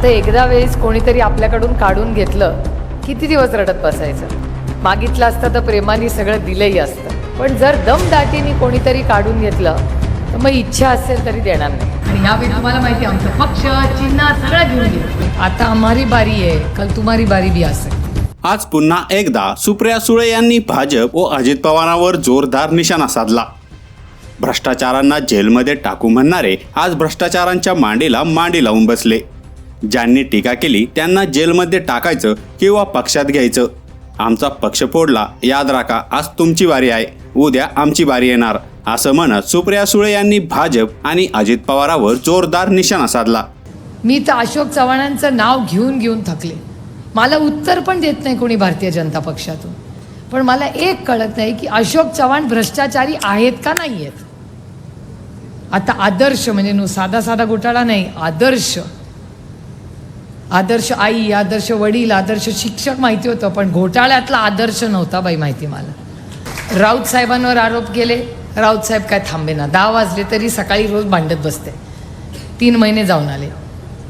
आता एकदा वेळेस कोणीतरी आपल्याकडून काढून घेतलं किती दिवस रडत बसायचं? मागितलं असतं तर प्रेमाने सगळं दिलंही असतं. पण जर दमदाटीने कोणीतरी काढून घेतलं तर मग इच्छा असेल तरी देणार नाही. आणि यावेळी तुम्हाला माहिती आहे आमचं पक्ष चिन्ह सगळं घेऊन गेलं. आता आम्हारी बारी आहे कल तुम्हारी बारी बी असेल आज पुन्हा एकदा सुप्रिया सुळे यांनी भाजप व अजित पवारांवर जोरदार निशाणा साधला. भ्रष्टाचारांना जेलमध्ये टाकू म्हणणारे आज भ्रष्टाचारांच्या मांडीला मांडी लावून बसले. ज्यांनी टीका केली त्यांना जेलमध्ये टाकायचं किंवा पक्षात घ्यायचं. आमचा पक्ष फोडला याद राखा आज तुमची बारी आहे उद्या आमची बारी येणार असं म्हणत सुप्रिया सुळे यांनी भाजप आणि अजित पवारावर जोरदार निशाणा साधला. मी तर अशोक चव्हाणांचं नाव घेऊन घेऊन थकले. मला उत्तर पण देत नाही कोणी भारतीय जनता पक्षातून. पण मला एक कळत नाही की अशोक चव्हाण भ्रष्टाचारी आहेत का नाही आहेत आता आदर्श म्हणजे नु साधा साधा घोटाळा नाही आदर्श. आदर्श आई आदर्श वडील आदर्श शिक्षक माहिती होतं पण घोटाळ्यातला आदर्श नव्हता बाई माहिती मला. राऊत साहेबांवर आरोप केले. राऊत साहेब काय थांबेना दहा वाजले तरी सकाळी रोज भांडत बसते. तीन महिने जाऊन आले.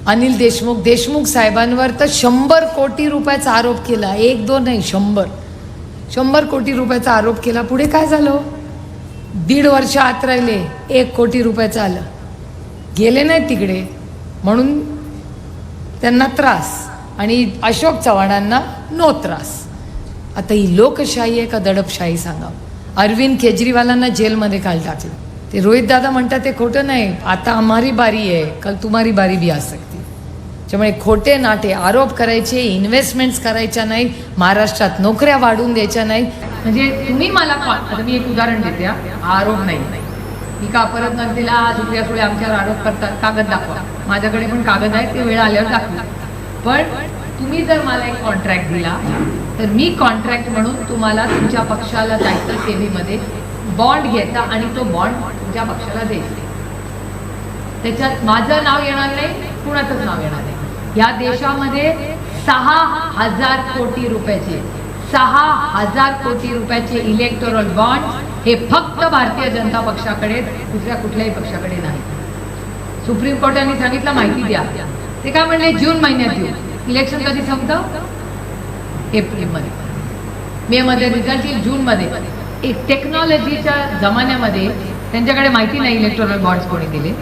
अनिल देशमुख देशमुख साहेबांवर तर शंभर कोटी रुपयाचा आरोप केला. एक दोन नाही शंभर. शंभर कोटी रुपयाचा आरोप केला. पुढे काय झालं? दीड वर्ष आत राहिले. एक कोटी रुपयाचं आलं. गेले नाहीत तिकडे. म्हणून त्यांना त्रास आणि अशोक चव्हाणांना नो त्रास. आता ही लोकशाही आहे का दडपशाही सांगा. अरविंद केजरीवालांना जेलमध्ये काल टाकलं. ते रोहित दादा म्हणतात ते खोटं नाही. आता आम्हारी बारी आहे. कल तुम्हारी बारी बी असते त्यामुळे खोटे नाटे आरोप करायचे इन्व्हेस्टमेंट्स करायच्या नाही महाराष्ट्रात नोकऱ्या वाढवून द्यायच्या नाही म्हणजे तुम्ही मला आता मी एक उदाहरण देते आरोप नाही. मी का परत आज सुप्रिया थोडे आमच्यावर आरोप करतात? कागद दाखवा. माझ्याकडे पण कागद आहे ते वेळ आल्यावर दाखवा पण तुम्ही जर मला एक कॉन्ट्रॅक्ट दिला तर मी कॉन्ट्रॅक्ट म्हणून तुम्हाला तुमच्या पक्षाला जायचं सेवेमध्ये बॉन्ड घ्यायचा आणि तो बॉन्ड तुमच्या पक्षाला द्यायचा. त्याच्यात माझं नाव येणार नाही कुणाचंच नाव येणार नाही. या देशामध्ये सहा हजार कोटी रुपयाचे सहा हजार कोटी रुपयाचे इलेक्टोरल बॉन्ड हे फक्त भारतीय जनता पक्षाकडे दुसऱ्या कुठल्याही पक्षाकडे नाही सुप्रीम कोर्टाने सांगितलं माहिती द्या. ते काय म्हणले? जून महिन्यात येऊ. इलेक्शन कधी संपतं? एप्रिलमध्ये. मे मध्ये रिझल्ट येईल जूनमध्ये. एक टेक्नॉलॉजीच्या जमान्यामध्ये त्यांच्याकडे माहिती नाही इलेक्ट्रॉनिक बॉन्ड्स कोणी दिले.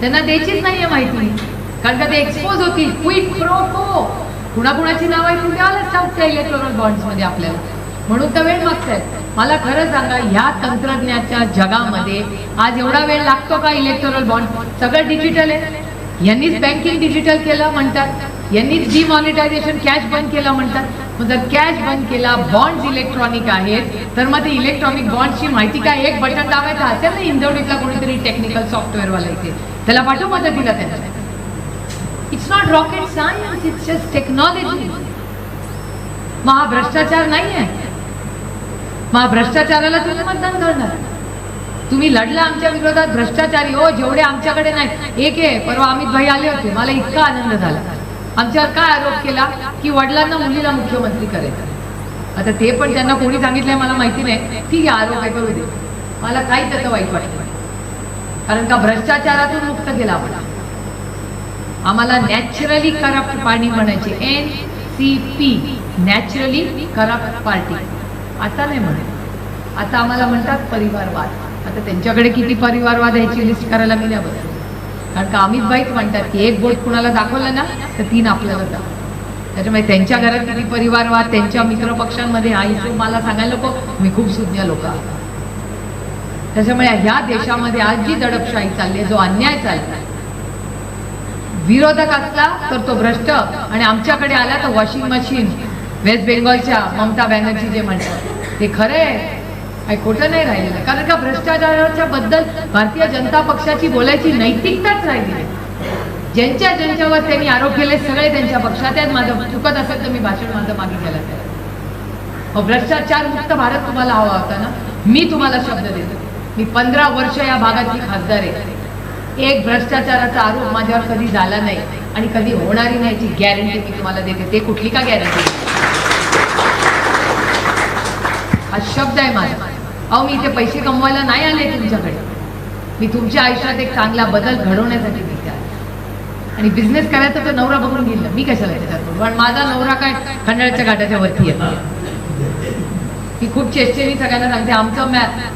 त्यांना द्यायचीच नाही आहे माहिती. कारण का ते एक्सपोज होतील. क्विक प्रो को कुणाकुणाची नाव आहे तुम्ही आलंच त्या इलेक्ट्रॉनिक बॉन्ड्समध्ये आपल्याला? म्हणून तर वेळ मागतायत मला खरं सांगा ह्या तंत्रज्ञाच्या जगामध्ये आज एवढा वेळ लागतो का इलेक्ट्रॉनिक बॉन्ड सगळं डिजिटल आहे. यांनीच बँकिंग डिजिटल केलं म्हणतात. यांनीच डिमॉनिटायझेशन कॅश बंद केलं म्हणतात. मग जर कॅश बंद केला बॉन्ड्स इलेक्ट्रॉनिक आहेत तर मग ते इलेक्ट्रॉनिक बॉन्डची माहिती काय? एक बटन दाबायचं असेल ना इंदोरीतला कोणीतरी टेक्निकल सॉफ्टवेअरवाला इथे. त्याला पाठवू मदतीला त्याला. It's not rocket science it's just technology मग हा भ्रष्टाचार नाही आहे मग भ्रष्टाचाराला तुम्ही मतदान करणार. तुम्ही लढला आमच्या विरोधात भ्रष्टाचारी हो जेवढे आमच्याकडे नाही. एक आहे परवा अमित भाई आले होते. मला इतका आनंद झाला. आमच्यावर काय आरोप केला की वडिलांना मुलीला मुख्यमंत्री करायचं. आता ते पण त्यांना कोणी सांगितलंय मला माहिती नाही. ठीक आहे आरोप आहे करू दे. मला काही त्याचं वाईट वाटत कारण का भ्रष्टाचारातून मुक्त केला आपण. आम्हाला नॅचरली करप्ट पार्टी म्हणायची. N C P naturally corrupt party आता नाही म्हणत आता आम्हाला म्हणतात परिवारवाद. आता त्यांच्याकडे किती परिवारवाद आहे याची लिस्ट करायला मी नाही कारण का अमित बाईच म्हणतात की एक बोट कुणाला दाखवलं ना तर तीन आपल्याला दाखव त्याच्यामुळे त्यांच्या घरात किती परिवारवाद त्यांच्या मित्रपक्षांमध्ये हा इशू मला सांगायला नको. मी खूप सुज्ञ लोक आहे त्याच्यामुळे ह्या देशामध्ये आज जी दडपशाही चालली आहे जो अन्याय चाललाय विरोधक असला तर तो भ्रष्ट. आणि आमच्याकडे आला तर वॉशिंग मशीन. वेस्ट बेंगॉलच्या ममता बॅनर्जी जे म्हणतात ते खरं आहे काही खोटं नाही राहिलेलं. कारण का भ्रष्टाचाराच्या बद्दल भारतीय जनता पक्षाची बोलायची नैतिकताच राहिली ज्यांच्या ज्यांच्यावर त्यांनी आरोप केले सगळे त्यांच्या पक्षात आहेत. माझं चुकत असेल तर मी भाषण माझं मागे केलं त्याला भ्रष्टाचार मुक्त भारत तुम्हाला हवा होता ना? मी तुम्हाला शब्द देतो. मी पंधरा वर्ष या भागातली खासदार आहे. एक भ्रष्टाचाराचा आरोप माझ्यावर कधी झाला नाही. आणि कधी होणारी नाही याची गॅरंटी मी तुम्हाला देते. ते कुठली का गॅरंटी हा शब्द आहे माझा. अहो मी इथे पैसे कमवायला नाही आले तुमच्याकडे. मी तुमच्या आयुष्यात एक चांगला बदल घडवण्यासाठी इथे आले आणि बिझनेस करायचा तर नवरा बघून घेतलं. मी कशाला त्याच्यात पण माझा नवरा काय खंडाळ्याच्या घाटाच्या वरती येतो? ती खूप चेष्टेनी सगळ्यांना सांगते आमचं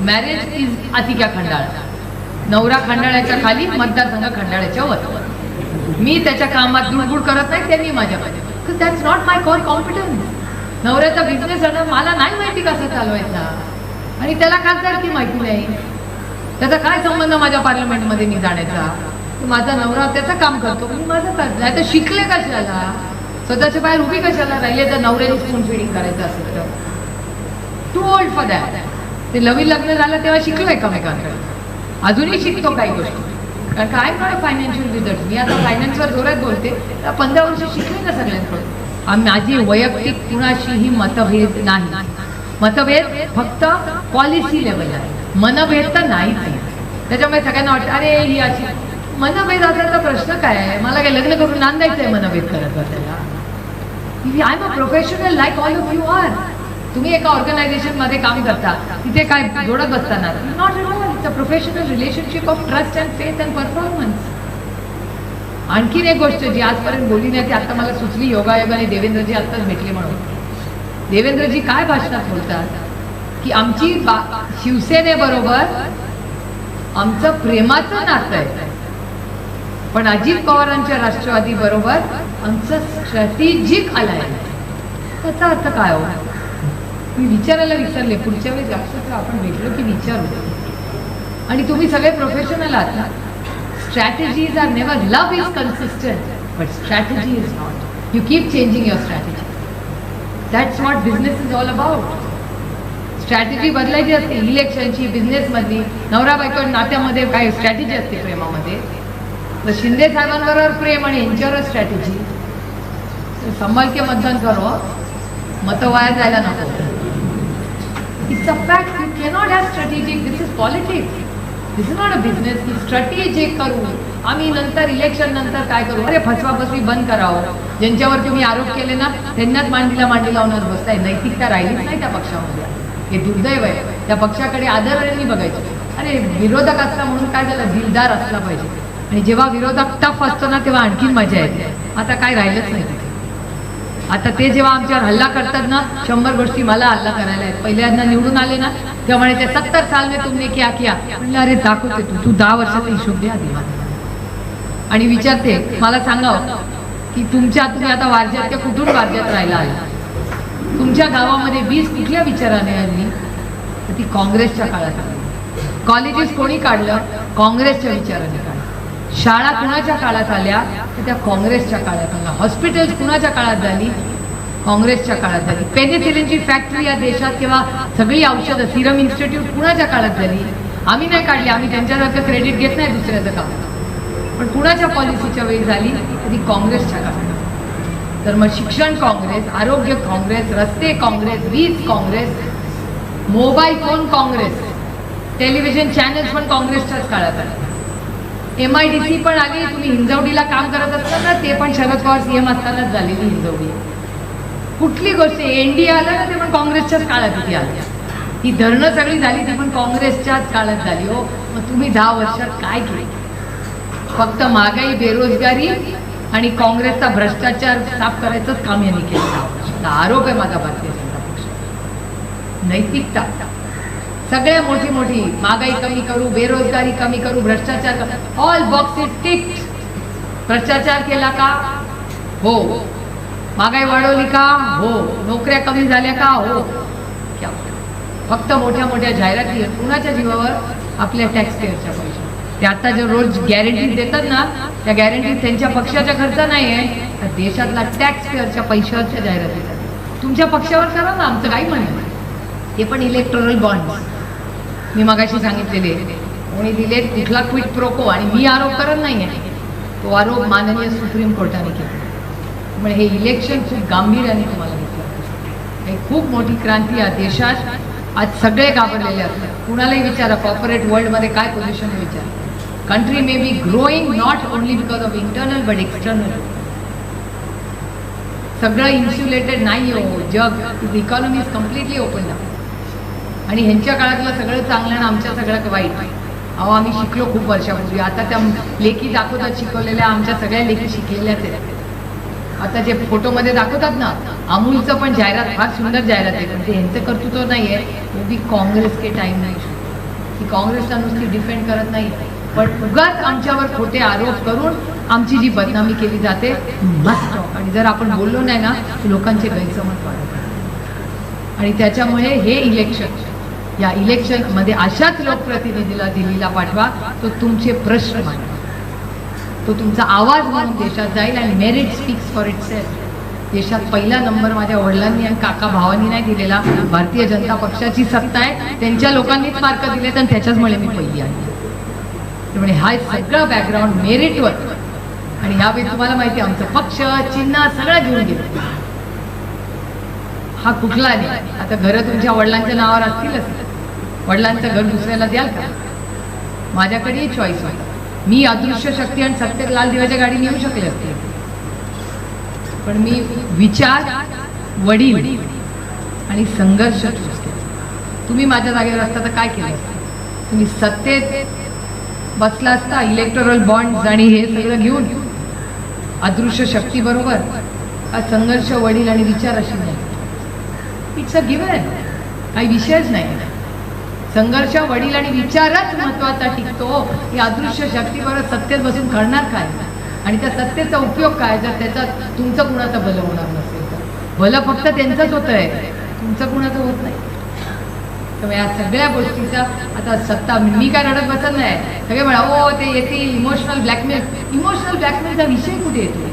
मॅरेज इज अतिका खंडाळा. नवरा खंडाळ्याच्या खाली मतदारसंघ खंडाळ्याच्या वर. मी त्याच्या कामात दुडबुड करत नाही त्यांनी माझ्या that's not my call competence नवऱ्याचा बिझनेस मला नाही माहिती कसं चालवायचा. आणि त्याला खासदारकी माहिती नाही? त्याचा काय संबंध माझ्या पार्लमेंटमध्ये मी जाण्याचा माझा नवरा त्याचं काम करतो मी माझं करतो नाही तर शिकले कशाला? स्वतःच्या बाहेर उभी कशाला राहिले? तर नवऱ्याने स्पून फिडिंग करायचं असेल तर. टू ओल्ड फॉर दॅट ते नवीन लग्न झालं तेव्हा शिकलो एकमेकांकडे. अजूनही शिकतो काही गोष्टी. कारण का आय नॉट फायनान्शियल रिझल्ट मी आता फायनान्सवर जोरात बोलते. तर पंधरा वर्ष शिकले ना सगळ्यांकडून? माझी वैयक्तिक कुणाशीही मतभेद नाही. मतभेद फक्त पॉलिसी लेवल आहे. मनभेद तर नाहीच आहे. त्याच्यामुळे सगळ्यांना वाटतं अरे ही अशी मनभेद असायचा प्रश्न काय आहे? मला काय लग्न करून नांदायचं आहे मनभेद करत बसायला? I am a professional like all of you are तुम्ही एका ऑर्गनायझेशनमध्ये काम करता. तिथे काय जोडत बसताना? Not at professional relationship of trust and faith and performance आणखीन एक गोष्ट जी आजपर्यंत बोलली नाही ती आता मला सुचली योगायोगाने देवेंद्रजी आत्ताच भेटले म्हणून. देवेंद्रजी काय भाषणात बोलतात? की आमची शिवसेनेबरोबर आमचं प्रेमाचं नातं आहे. पण अजित पवारांच्या राष्ट्रवादी बरोबर आमचं स्ट्रॅटेजिक आलाय त्याचा अर्थ काय हो? मी विचारायला विसरले. पुढच्या वेळेस लक्षात आपण भेटलो की विचारू. आणि तुम्ही सगळे प्रोफेशनल आहात ना? Strategies are never love is consistent but strategy is not you keep changing your strategy that's not business is all about strategy बदलायची असते इलेक्शनची बिझनेसमधली नवरा बायको नात्यामध्ये काय स्ट्रॅटेजी असते प्रेमामध्ये? तर शिंदे साहेबांबरोबर प्रेम आणि यांच्यावरच स्ट्रॅटेजी संभाल के मतदान करो. मतं वाया जायला नको. It's a fact you cannot have strategic this is politics this is not a business की स्ट्रॅटेजी करू आम्ही नंतर इलेक्शन नंतर काय करू? अरे फसवा फसवी बंद करावं. ज्यांच्यावर तुम्ही आरोप केले ना त्यांनाच मांडीला मांडी लावणार बसताय. नैतिकता राहिलीच नाही त्या पक्षामध्ये. हे दुर्दैव आहे. त्या पक्षाकडे आदराने बघायचं. अरे विरोधक असला म्हणून काय झालं दिलदार असला पाहिजे? आणि जेव्हा विरोधक टफ असतो ना तेव्हा आणखीन मजा येते. आता काय राहिलंच नाही आता ते जेव्हा आमच्यावर हल्ला करतात ना शंभर गोष्टी मला हल्ला करायला आहेत. पहिल्यांदा निवडून आले ना तेव्हा म्हणे ते सत्तर साल में तुमने क्या किया? म्हणलं अरे दाखवते तू तू दहा वर्षाचा हिशोब द्या आणि विचारते मला सांगावं हो, की तुमच्या तुम्ही आता वारज्यात त्या कुठून वारज्यात राहिला आहे? तुमच्या गावामध्ये वीज कुठल्या विचाराने आली तर ती काँग्रेसच्या काळात आली. कॉलेजेस कोणी काढलं? काँग्रेसच्या विचाराने काढलं. शाळा कुणाच्या काळात आल्या? तर त्या काँग्रेसच्या काळात आल्या. हॉस्पिटल्स कुणाच्या काळात झाली? काँग्रेसच्या काळात झाली. पेनिसिलिनची फॅक्टरी या देशात किंवा सगळी औषधं सिरम इन्स्टिट्यूट कुणाच्या काळात झाली. आम्ही नाही काढली आम्ही त्यांच्यासारखं क्रेडिट घेत नाही दुसऱ्याचं काम. पण कुणाच्या पॉलिसीच्या वेळी झाली ती काँग्रेसच्या काळात. तर मग शिक्षण काँग्रेस आरोग्य काँग्रेस रस्ते काँग्रेस वीज Congress mobile phone Congress television channels पण काँग्रेसच्याच काळात आले. एम आय डी सी पण आली तुम्ही हिंजवडीला काम करत असताना ते पण शरद पवार सीएम असतानाच झालेली हिंजवडी. कुठली गोष्ट एन डी आलं ना ते पण काँग्रेसच्याच काळात इथे आल्या ही धरणं सगळी झाली ती पण काँग्रेसच्याच काळात झाली हो. मग तुम्ही दहा वर्षात काय केलं? फक्त महागाई बेरोजगारी आणि काँग्रेसचा भ्रष्टाचार साफ करायचंच काम यांनी केलं आरोप आहे माझा भारतीय जनता पक्ष नैतिकता. सगळ्या मोठी मोठी महागाई कमी करू बेरोजगारी कमी करू भ्रष्टाचार ऑल बॉक्सेस टिक भ्रष्टाचार केला का? हो. महागाई वाढवली का? हो. नोकऱ्या कमी झाल्या का? हो. क्या फक्त मोठ्या मोठ्या जाहिराती आहेत. कुणाच्या जीवावर? आपल्या टॅक्स पेअरच्या पैसे ते आता जे रोज गॅरंटी देतात ना त्या गॅरंटी त्यांच्या पक्षाच्या खर्च नाही आहे. तर देशातला टॅक्स पेअरच्या पैशावरच्या जाहिराती तुमच्या पक्षावर करा ना. आमचं काही म्हणणं ते पण इलेक्ट्रॉनल बॉन्ड मी मगाशी सांगितलेले. कोणी दिले कुठला क्विट प्रोको आणि मी आरोप करत नाही आहे तो आरोप माननीय सुप्रीम कोर्टाने केला. म्हणजे हे इलेक्शन खूप गांभीर्याने तुम्हाला घेतलं हे खूप मोठी क्रांती या देशात आज सगळे घाबरलेले असतात. कुणालाही विचारा कॉर्पोरेट वर्ल्डमध्ये काय पोझिशन आहे विचार. Country may be growing not only because of internal but external सगळं इन्सुलेटेड नाही हो. जग इकॉनॉमी इज कम्प्लिटली ओपन आणि ह्यांच्या काळातलं सगळं चांगलं आणि आमच्या सगळं वाईट. अहो आम्ही शिकलो खूप वर्षापूर्वी. आता त्या लेखी दाखवतात शिकवलेल्या आमच्या सगळ्या लेखी शिकलेल्याच आहेत. आता जे फोटोमध्ये दाखवतात ना अमूलचं पण जाहिरात फार सुंदर जाहिरात आहे. पण ते कर्तृत्व नाही आहे वो काँग्रेस के टाईम नाही. की काँग्रेसला नुसती डिफेंड करत नाही. पण उगाच आमच्यावर खोटे आरोप करून आमची जी बदनामी केली जाते मस्त. आणि जर आपण बोललो नाही ना लोकांचे गैरसमज वाढत आणि त्याच्यामुळे हे इलेक्शन या इलेक्शनमध्ये अशाच लोकप्रतिनिधीला दिल्लीला पाठवा तो तुमचे प्रश्न मांडा. तो तुमचा आवाज म्हणून देशात जाईल आणि मेरिट स्पीक्स फॉर इट देशात पहिला नंबर माझ्या वडिलांनी आणि काका भावांनी नाही दिलेला. भारतीय जनता पक्षाची सत्ता आहे. त्यांच्या लोकांनीच मार्क दिलेत आणि त्याच्याचमुळे मी पहिली आहे. त्यामुळे हा सगळा बॅकग्राऊंड मेरिटवर आणि ह्यावेळी तुम्हाला माहिती आहे आमचं पक्ष चिन्ह सगळं घेऊन गेलं. हा कुठला नाही आता घरं तुमच्या वडिलांच्या नावावर असतीलच. वडिलांचं घर दुसऱ्याला द्याल का? माझ्याकडे चॉईस होता. मी अदृश्य शक्ती आणि सत्य लाल दिव्याच्या गाडी येऊ शकले असते. पण मी विचार वडील आणि संघर्ष तुम्ही माझ्या जागेवर असता तर काय केलं? तुम्ही सत्तेत बसला असता इलेक्टोरल बॉन्ड आणि हे सगळं घेऊन अदृश्य शक्ती बरोबर हा संघर्ष वडील आणि विचार अशी नाही. इट्स अ गिव्हन काही विषयच नाही. संघर्ष वडील आणि विचारच महत्त्वाचा टिकतो. ही अदृश्य शक्तीबरोबर सत्तेत बसून करणार काय? आणि त्या सत्तेचा उपयोग काय? जर त्याचा तुमचं कुणाचं भलं होणार नसेल तर. भलं फक्त त्यांचंच होतं आहे तुमचं कुणाचं होत नाही? त्यामुळे या सगळ्या गोष्टीचा आता सत्ता मी काय रडत बसत नाही. सगळे म्हणा ओ ते येतील इमोशनल ब्लॅकमेल इमोशनल ब्लॅकमेलचा विषय कुठे येतो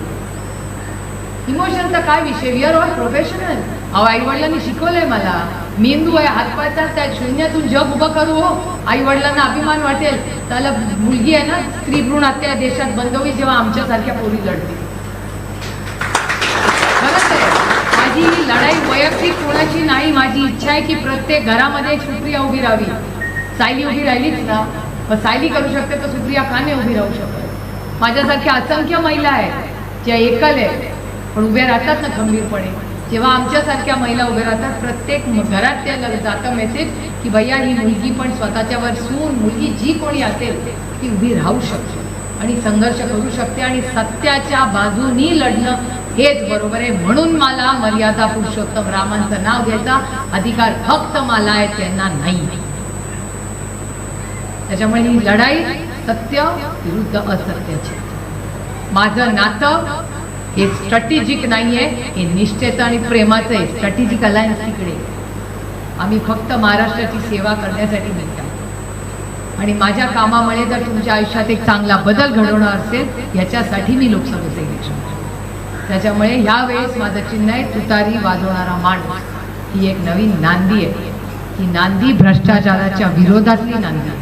इमोशनचा काय विषय? वी आर ऑल प्रोफेशनल अहो आई वडिलांनी शिकवलंय मला. मेंदू आहे हातपायचा त्या शून्यातून जग उभं करू. हो आई वडिलांना अभिमान वाटेल. त्याला मुलगी आहे ना स्त्री भ्रूण हत्या देशात बंद होईल जेव्हा आमच्यासारख्या पोरी लढतील. खरंच आहे माझी ही लढाई वैयक्तिक कोणाची नाही माझी इच्छा आहे की प्रत्येक घरामध्ये एक सुप्रिया उभी राहावी. सायली उभी राहिलीच ना. मग सायली करू शकते तर सुप्रिया का नाही उभी राहू शकत माझ्यासारख्या असंख्य महिला आहेत ज्या एकल आहेत पण उभ्या राहतात ना खंबीरपणे. जेव्हा आमच्यासारख्या महिला उभ्या राहतात प्रत्येक घरात त्या जातं मेसेज की भैया ही मुलगी पण स्वतःच्यावर सून मुलगी जी कोणी असेल ती उभी राहू शकते आणि संघर्ष करू शकते आणि सत्याच्या बाजूनी लढणं हेच बरोबर आहे. म्हणून मला मर्यादा पुरुषोत्तम रामांचं नाव घ्यायचा अधिकार फक्त मला आहे त्यांना नाही. त्याच्यामुळे ही लढाई सत्य विरुद्ध असत्याची. माझं नातं हे स्ट्रॅटेजिक नाहीये हे निष्ठेचं आणि प्रेमाचं आहे. स्ट्रॅटेजिक अलायन्स तिकडे. आम्ही फक्त महाराष्ट्राची सेवा करण्यासाठी निघतो. आणि माझ्या कामामुळे जर तुमच्या आयुष्यात एक चांगला बदल घडवणार असेल याच्यासाठी मी लोकसभेचं इलेक्शन त्याच्यामुळे ह्या वेळेस माझं चिन्ह आहे तुतारी वाजवणारा माणूस. ही एक नवीन नांदी आहे. ही नांदी भ्रष्टाचाराच्या विरोधातली नांदी आहे.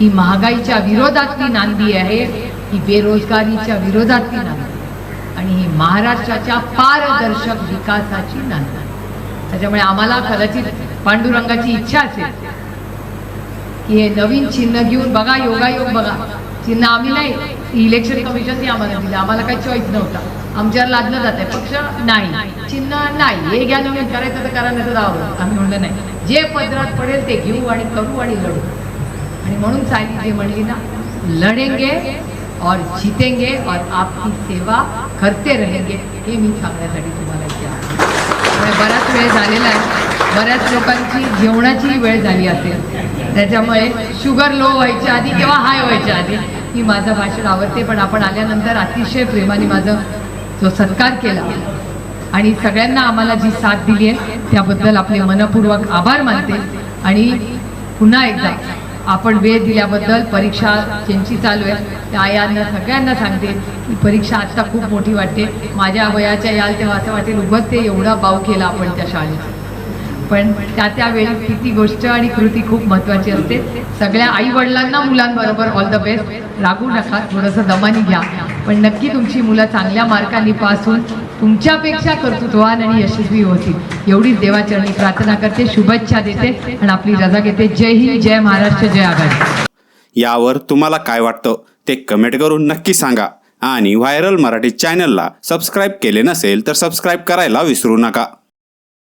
ही महागाईच्या विरोधातली नांदी आहे. ही बेरोजगारीच्या विरोधातली नांदी आणि ही महाराष्ट्राच्या पारदर्शक विकासाची नांदी त्याच्यामुळे आम्हाला कदाचित पांडुरंगाची इच्छा असेल की हे नवीन चिन्ह घेऊन बघा योगायोग बघा. चिन्ह आम्ही नाही इलेक्शन कमिशनने आम्हाला दिलं. आम्हाला काही चॉईस नव्हता. आमच्यावर लादलं जात आहे पक्ष नाही. चिन्ह नाही. हे घ्या नवीन करायचं तर करा नाही तर जावं. आम्ही म्हणलं नाही. जे पदरात पडेल ते घेऊ आणि करू आणि लढू. आणि म्हणून सायली जे म्हणली ना लढेंगे और जीतेंगे और आपकी सेवा करते रहेंगे। हे मी सांगण्यासाठी तुम्हाला इथे त्यामुळे बराच वेळ झालेला आहे. बऱ्याच लोकांची जेवणाची वेळ झाली असेल. त्याच्यामुळे शुगर लो व्हायच्या आधी किंवा हाय व्हायच्या आधी मी माझं भाषण आवडते पण आपण आल्यानंतर अतिशय प्रेमाने माझं जो सत्कार केला आणि सगळ्यांना आम्हाला जी साथ दिली आहे त्याबद्दल आपले मनपूर्वक आभार मानते. आणि पुन्हा एकदा आपण वेळ दिल्याबद्दल परीक्षा ज्यांची चालू आहे त्या यांना सगळ्यांना सांगते की परीक्षा आत्ता खूप मोठी वाटते. माझ्या वयाच्या याल तेव्हा असं वाटेल उगत ते एवढा बाव केला आपण त्या शाळेत. पण त्या त्यावेळी किती गोष्ट आणि कृती खूप महत्त्वाची असते. सगळ्या आई वडिलांना मुलांबरोबर ऑल द बेस्ट लागू नका थोडंसं दमानी घ्या. पण नक्की तुमची मुलं चांगल्या मार्कांनी पास होऊन तुमच्यापेक्षा कर्तृत्ववान आणि यशस्वी होतील. एवढीच देवाचरणी प्रार्थना करते शुभेच्छा देते आणि आपली रजा घेते. जय हिंद जय महाराष्ट्र जय आघाडी यावर तुम्हाला काय वाटतं? ते कमेंट करून नक्की सांगा. आणि व्हायरल मराठी चॅनलला सबस्क्राईब केले नसेल तर सबस्क्राईब करायला विसरू नका.